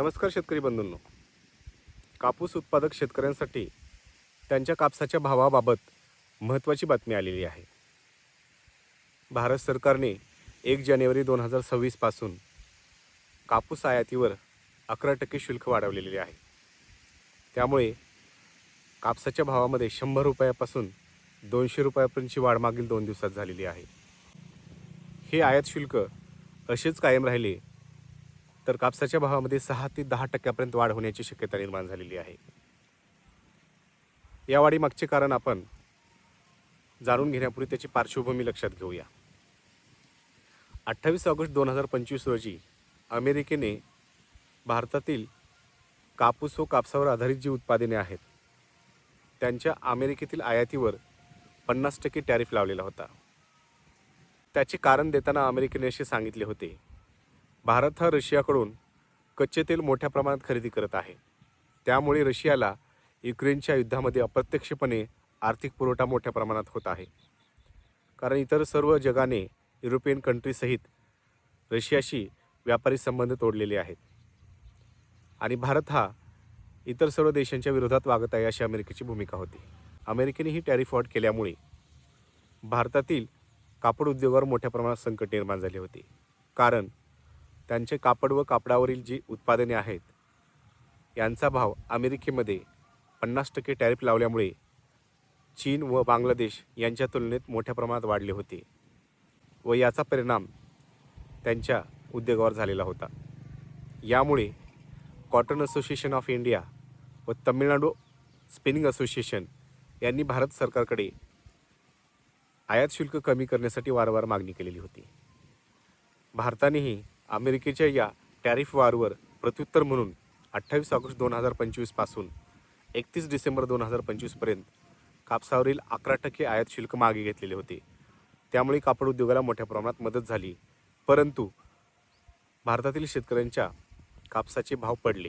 नमस्कार शेतकरी बंधूंनो. कापूस उत्पादक शेतकऱ्यांसाठी त्यांच्या कापसाच्या भावाबाबत महत्त्वाची बातमी आलेली आहे. भारत सरकारने एक जानेवारी दोन हजार सव्वीसपासून कापूस आयातीवर अकरा टक्के शुल्क वाढवलेले आहे. त्यामुळे कापसाच्या भावामध्ये शंभर रुपयापासून दोनशे रुपयापर्यंतची वाढ मागील दोन दिवसात झालेली आहे. हे आयात शुल्क असेच कायम राहिले तर कापसाच्या भावामध्ये सहा ते दहा टक्क्यापर्यंत वाढ होण्याची शक्यता निर्माण झालेली आहे. या वाढीमागचे कारण आपण जाणून घेण्यापूर्वी त्याची पार्श्वभूमी लक्षात घेऊया. अठ्ठावीस ऑगस्ट दोन हजार पंचवीस रोजी अमेरिकेने भारतातील कापूस व कापसावर आधारित जी उत्पादने आहेत त्यांच्या अमेरिकेतील आयातीवर पन्नास टक्के टॅरिफ लावलेला होता. त्याचे कारण देताना अमेरिकेने असे सांगितले होते भारत हा रशियाकडून कच्चे तेल मोठ्या प्रमाणात खरेदी करत आहे. त्यामुळे रशियाला युक्रेनच्या युद्धामध्ये अप्रत्यक्षपणे आर्थिक पुरवठा मोठ्या प्रमाणात होत आहे. कारण इतर सर्व जगाने युरोपियन कंट्रीसहित रशियाशी व्यापारी संबंध तोडलेले आहेत. आणि भारत हा इतर सर्व देशांच्या विरोधात वागत आहे अशी अमेरिकेची भूमिका होती. अमेरिकेने ही टॅरिफ ऑट केल्यामुळे भारतातील कापड उद्योगावर मोठ्या प्रमाणात संकट निर्माण झाले होते. कारण त्यांचे कापड व कापडावरील जी उत्पादने आहेत यांचा भाव अमेरिकेमध्ये पन्नास टक्के टॅरिफ लावल्यामुळे चीन व बांगलादेश यांच्या तुलनेत मोठ्या प्रमाणात वाढले होते व याचा परिणाम त्यांच्या उद्योगावर झालेला होता. यामुळे कॉटन असोसिएशन ऑफ इंडिया व तमिळनाडू स्पिनिंग असोसिएशन यांनी भारत सरकारकडे आयात शुल्क कमी करण्यासाठी वारंवार मागणी केलेली होती. भारतानेही अमेरिकेच्या या टॅरिफ वारवर प्रत्युत्तर म्हणून अठ्ठावीस ऑगस्ट दोन हजार पंचवीसपासून एकतीस डिसेंबर दोन हजार पंचवीसपर्यंत कापसावरील अकरा टक्के आयात शुल्क मागे घेतलेले होते. त्यामुळे कापड उद्योगाला मोठ्या प्रमाणात मदत झाली. परंतु भारतातील शेतकऱ्यांच्या कापसाचे भाव पडले.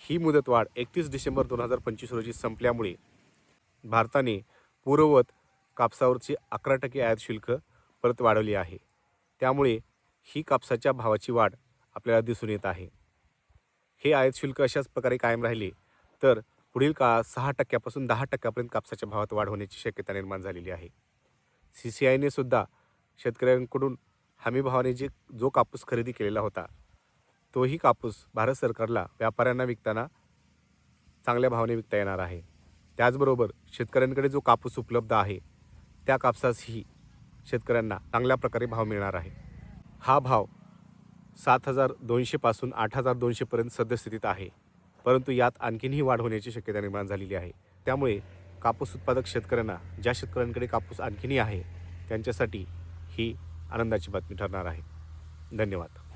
ही मुदतवाढ एकतीस डिसेंबर दोन हजार पंचवीस रोजी संपल्यामुळे भारताने पूर्ववत कापसावरची अकरा टक्के आयात शुल्क परत वाढवली आहे. त्यामुळे ही कापसाच्या भावाची वाढ आपल्याला दिसून येत आहे. हे आयात शुल्क अशाच प्रकारे कायम राहिले तर पुढील काळात सहा टक्क्यापासून दहा टक्क्यापर्यंत कापसाच्या भावात वाढ होण्याची शक्यता निर्माण झालेली आहे. सी सी आयने सुद्धा शेतकऱ्यांकडून हमी भावाने जे जो कापूस खरेदी केलेला होता तोही कापूस भारत सरकारला व्यापाऱ्यांना विकताना चांगल्या भावाने विकता येणार आहे. त्याचबरोबर शेतकऱ्यांकडे जो कापूस उपलब्ध आहे त्या कापसासही शेतकऱ्यांना चांगल्या प्रकारे भाव मिळणार आहे. हा भाव सात हजार दोनशेपासून आठ हजार दोनशेपर्यंत सद्यस्थितीत आहे. परंतु यात आणखीनही वाढ होण्याची शक्यता निर्माण झालेली आहे. त्यामुळे कापूस उत्पादक शेतकऱ्यांना ज्या शेतकऱ्यांकडे कापूस आणखीनही आहे त्यांच्यासाठी ही आनंदाची बातमी ठरणार आहे. धन्यवाद.